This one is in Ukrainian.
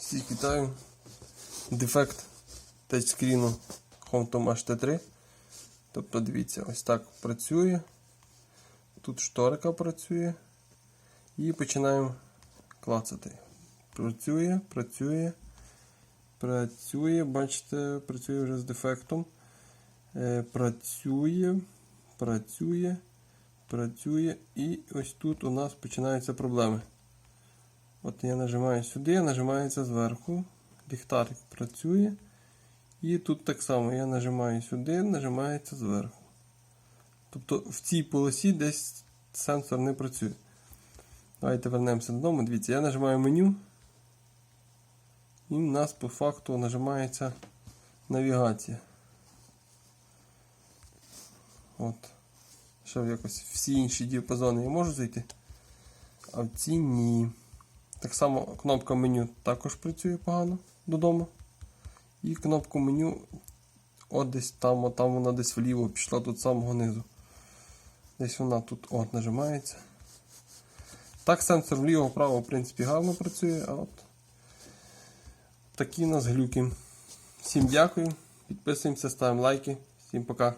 Всіх вітаю. Дефект тачскріну Homtom HT3. Тобто, дивіться, ось так працює. Тут шторика працює. І починаємо клацати. Працює, працює, працює, бачите, працює вже з дефектом. Е, працює, працює, працює. І ось тут у нас починаються проблеми. От я нажимаю сюди, нажимається зверху. Ліхтарик працює. І тут так само я нажимаю сюди, нажимається зверху. Тобто в цій полосі десь сенсор не працює. Давайте вернемося додому. Дивіться, я нажимаю меню. І в нас по факту нажимається навігація. От. Ще якось всі інші діапазони я можу зайти. А в ці ні. Так само кнопка меню також працює погано додому. І кнопку меню от десь там, от там вона десь вліво пішла тут з самого низу. Десь вона тут от нажимається. Так, сенсор вліво-вправо, в принципі, гарно працює, а от такі у нас глюки. Всім дякую, підписуємося, ставимо лайки. Всім пока.